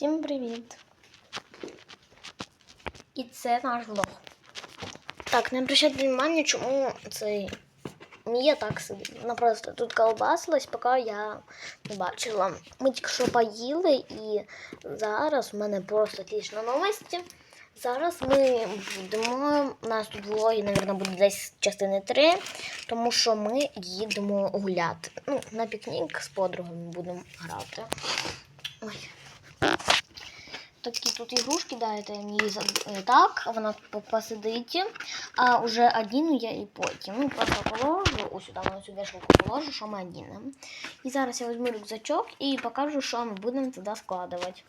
Всім привіт! І це наш влог. Так, не обращайте внимання, чому цей Мія так сидить. Вона просто тут колбасилась, поки я не бачила. Ми тільки що поїли, і зараз в мене просто отлічна новості. Зараз ми будемо. У нас тут влоги, мабуть, буде десь частини 3, тому що ми їдемо гуляти. Ну, на пікнік з подругами будемо грати. Ой. Такі тут ігрушки, дайте мені е, так, вона посидить, а вже одіну я і потім. Ну, просто положу, ось сюди, на цю вішалку положу, що ми одінемо. І зараз я візьму рюкзачок і покажу, що ми будемо туди складувати.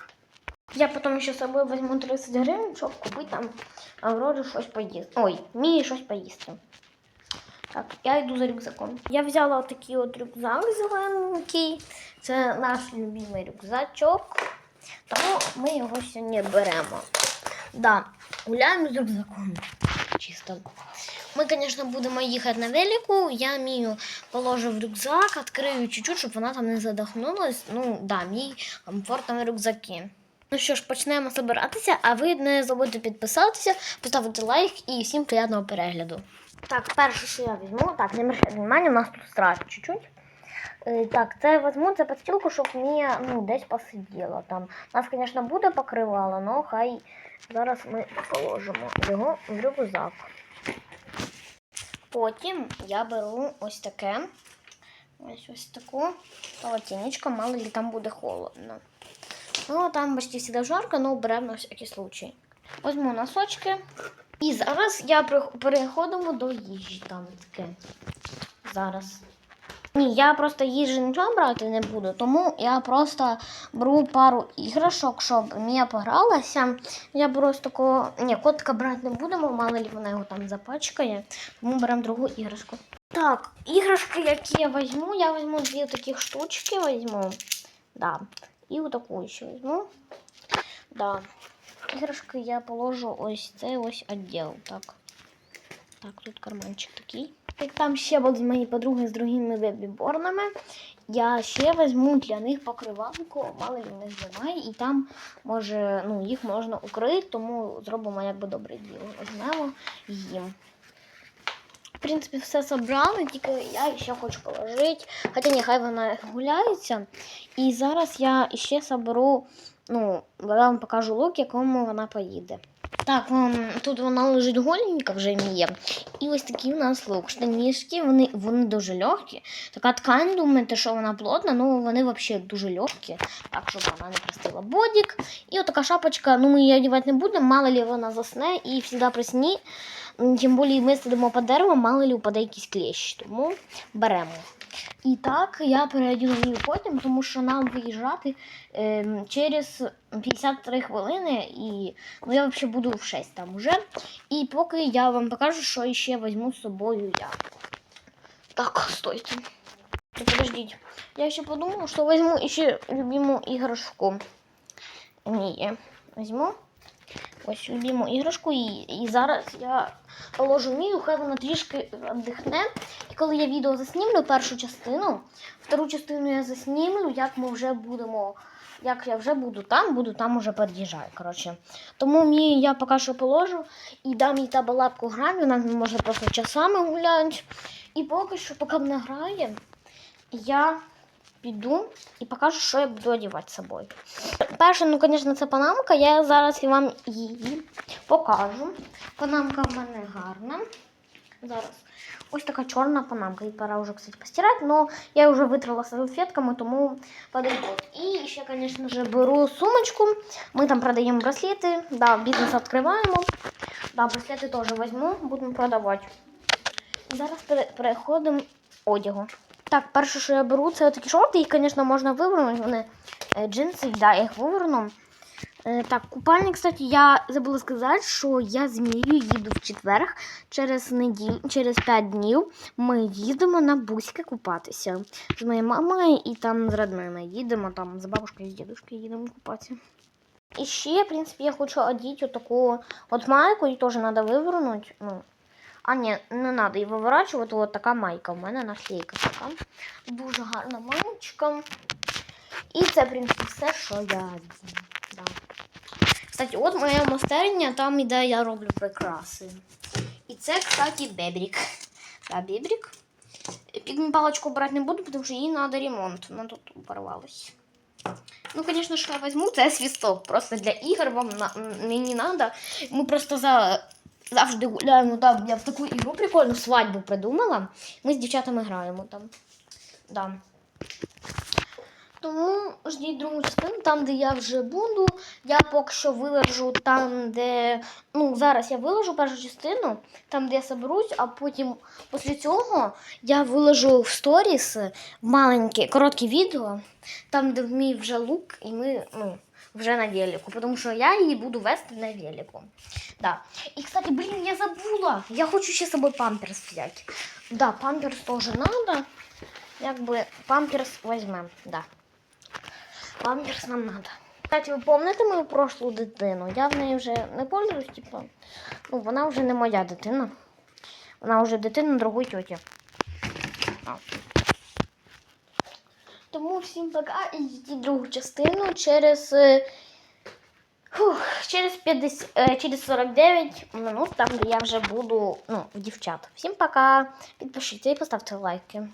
Я потім ще з собою візьму 30 гривень, щоб купити там Аврорі щось поїсти. Ой, мені щось поїсти. Так, я йду за рюкзаком. Я взяла такий от рюкзак зелененький. Це наш любимий рюкзачок. Тому ми його сьогодні беремо. Да, гуляємо з рюкзаком. Чисто. Ми, звісно, будемо їхати на велику. Я мію положу в рюкзак, відкрию чуть-чуть, щоб вона там не задохнулась. Ну, да, мій комфортно в рюкзакі. Ну що ж, почнемо збиратися, а ви не забудьте підписатися, поставити лайк і всім приємного перегляду. Так, перше, що я візьму, так, не обращайте внимання, у нас тут страх чуть-чуть. Е, Так, це візьму це підстілку, щоб мені ну, десь посиділо. Там. У нас, звісно, буде покривало, але хай зараз ми положимо його в рюкзак. Потім я беру ось таке. Ось ось таку полотенечко, мало ли там буде холодно. Ну, там почти всегда жарко, но беремо на всякий случай. Возьму носочки. І зараз я переходимо до їжі. Там таке. Зараз. Ні, я просто їжі нічого брати не буду, тому я просто беру пару іграшок, щоб Мія погралася. Я ось такого. Ні, котика брати не будемо, мало ли вона його там запачкає, тому беремо другу іграшку. Так, іграшки, які я візьму, я візьму дві таких штучки візьму. Да. І отаку ще візьму. Да. Іграшки я положу ось цей ось відділ. Так. Так, тут карманчик такий. Як там ще будуть мої подруги з другими бебі-борнами, я ще візьму для них покривалку, мало в них немає, і там може, ну, їх можна укрити, тому зробимо якби добре діло. Візьмемо їм. В принципі, все зібрали, тільки я ще хочу положити. Хоча нехай вона гуляється. І зараз я ще соберу, ну, я вам покажу лук, якому вона поїде. Так, ем, тут вона лежить голенька вже міє. І ось такі у нас лук. Штанішки, вони, вони дуже легкі. Така ткань, думаєте, що вона плотна, ну вони взагалі дуже легкі. Так, щоб вона не простила бодік. І от така шапочка, ну ми її одягати не будемо, мало ли вона засне і завжди при сні. Тим більше ми сидимо по дереву, мало ли упаде якийсь клещ. Тому беремо. І так, я переодіну її потім, тому що нам виїжджати ем, через 53 хвилини, і ну, я взагалі буду в 6 там уже. І поки я вам покажу, що ще візьму з собою я. Так, стойте. Подождіть. Я ще подумала, що візьму ще любиму іграшку. Ні, візьму. Ось любиму іграшку, і, і зараз я положу мію, хай вона трішки віддихне. І коли я відео заснімлю першу частину, втору частину я заснімлю, як ми вже будемо, як я вже буду там, буду там уже під'їжджаю. Коротше. Тому мені я поки що положу і дам їй та балапку грати, вона може просто часами гуляти. І поки що, поки вона грає, я піду і покажу, що я буду одягати з собою. Перше, ну, звісно, це панамка. Я зараз вам її покажу. Панамка в мене гарна. Зараз. Ось така чорна панамка. Її пора вже, кстати, постирати, но я вже витрала салфетками, тому подойдет. І ще, звісно беру сумочку. Ми там продаємо браслети. Да, бізнес відкриваємо. Да, браслети теж візьму, будемо продавати. Зараз пере- переходимо одягу. Так, перше, що я беру, це такі шорти, їх, звісно, можна вивернути. Вони е, джинси, да, я їх виверну. Е, Так, купальник, кстати, я забула сказати, що я з Мією їду в четверг. Через неділю, через 5 днів ми їдемо на Бузьке купатися. З моєю мамою і там з родними їдемо, там з бабушкою з дідушкою їдемо купатися. І ще, в принципі, я хочу одіти отаку от майку, її теж треба вивернути. Ну, а ні, не треба її виворачувати. От така майка. У мене наклейка така. Дуже гарна маєчка. І це, в принципі, все, що я. Да. Кстати, от моя майстерня, там іде я роблю прикраси. І це, кстати, бебрік. Да, бебрік. Палочку брати не буду, тому що їй треба ремонт. Вона тут порвалась. Ну, звісно, що я візьму, це свісток. Просто для ігор вам на, мені треба. Ми просто за, завжди гуляємо там. Я в таку ігру прикольну свадьбу придумала. Ми з дівчатами граємо там. Да. Тому ждіть другу частину, там, де я вже буду. Я поки що виложу там, де. Ну, зараз я виложу першу частину, там, де я соберусь, а потім після цього я виложу в сторіс маленьке, коротке відео, там, де мій вже лук, і ми ну, вже на велику. Тому що я її буду вести на велику. Да. І, кстати, блін, я забула. Я хочу ще з собою памперс взяти. Да, памперс теж треба. Якби памперс візьмемо, да. Памперс нам надо. Кстати, ви пам'ятаєте мою прошлу дитину? Я в неї вже не пользуюсь, типу. Ну, вона вже не моя дитина. Вона вже дитина другої тьоті. Тому всім пока і йдіть другу частину через. е, Фух, через 50, е, через 49 минут, там, де я вже буду ну, дівчат. Всім пока. Підпишіться і поставте лайки.